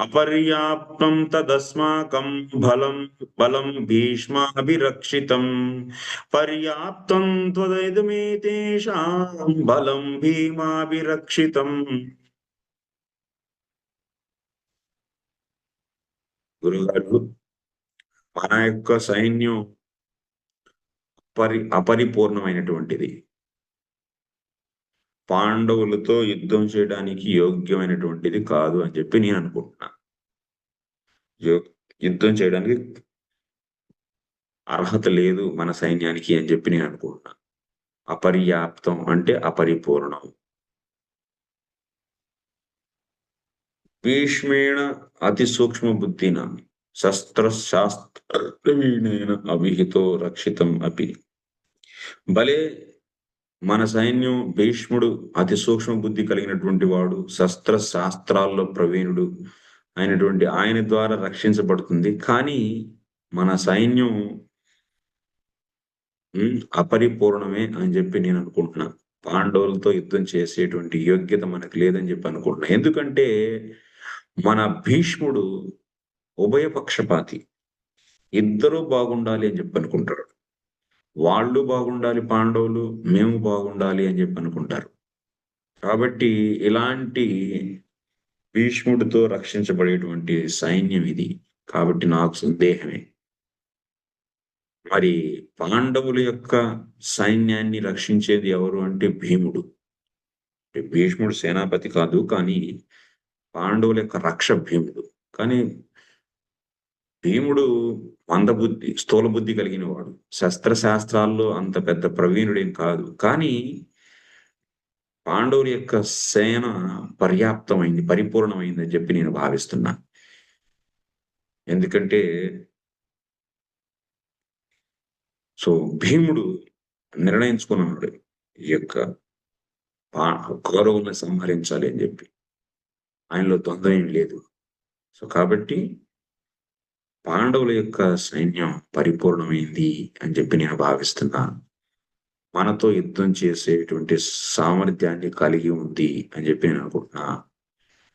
అపర్యాప్తం తదస్మాకం బలం బలం భీష్మాభిరక్షితం. పర్యాప్తం త్వదైదమేతేషాం బలం భీమాభిరక్షితం. గురుగారు మన యొక్క సైన్యం పరి అపరిపూర్ణమైనటువంటిది. పాండవులతో యుద్ధం చేయడానికి యోగ్యమైనటువంటిది కాదు అని చెప్పి నేను అనుకుంటున్నా. యో- యుద్ధం చేయడానికి అర్హత లేదు మన సైన్యానికి అని చెప్పి నేను అనుకుంటున్నా. అపర్యాప్తం అంటే అపరిపూర్ణం. భీష్మేణ అతి సూక్ష్మ బుద్ధిన శస్త్ర శాస్త్రవీణేన అవిహితో రక్షితం అపి. భలే మన సైన్యం భీష్ముడు అతి సూక్ష్మ బుద్ధి కలిగినటువంటి వాడు శస్త్ర శాస్త్రాల్లో ప్రవీణుడు అయినటువంటి ఆయన ద్వారా రక్షించబడుతుంది. కానీ మన సైన్యం అపరిపూర్ణమే అని చెప్పి నేను అనుకుంటున్నా. పాండవులతో యుద్ధం చేసేటువంటి యోగ్యత మనకు లేదని చెప్పి అనుకుంటున్నా. ఎందుకంటే మన భీష్ముడు ఉభయపక్షపాతి. ఇద్దరూ బాగుండాలి అని చెప్పి అనుకుంటాడు. వాళ్ళు బాగుండాలి పాండవులు మేము బాగుండాలి అని చెప్పి అనుకుంటారు. కాబట్టి ఇలాంటి భీష్ముడితో రక్షించబడేటువంటి సైన్యం ఇది. కాబట్టి నాకు సందేహమే. మరి పాండవుల యొక్క సైన్యాన్ని రక్షించేది ఎవరు అంటే భీముడు. భీష్ముడు సేనాపతి కాదు కానీ పాండవుల యొక్క రక్ష భీముడు. కానీ భీముడు మందబుద్ధి స్థూల బుద్ధి కలిగిన వాడు శస్త్రశాస్త్రాల్లో అంత పెద్ద ప్రవీణుడేం కాదు. కానీ పాండవుని యొక్క సేన పర్యాప్తమైంది పరిపూర్ణమైంది అని చెప్పి నేను భావిస్తున్నా. ఎందుకంటే సో భీముడు నిర్ణయించుకున్నాడు ఈ యొక్క పా- కౌరవుల్ని సంహరించాలి అని చెప్పి. ఆయనలో ద్వంద్వం ఏం లేదు. సో కాబట్టి పాండవుల యొక్క సైన్యం పరిపూర్ణమైంది అని చెప్పి నేను భావిస్తున్నాను. మనతో యుద్ధం చేసేటువంటి సామర్థ్యాన్ని కలిగి ఉంది అని చెప్పి నేను అనుకుంటున్నా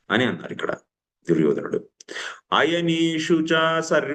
అని అన్నారు ఇక్కడ దుర్యోధనుడు. అయనీషు చ సర్వ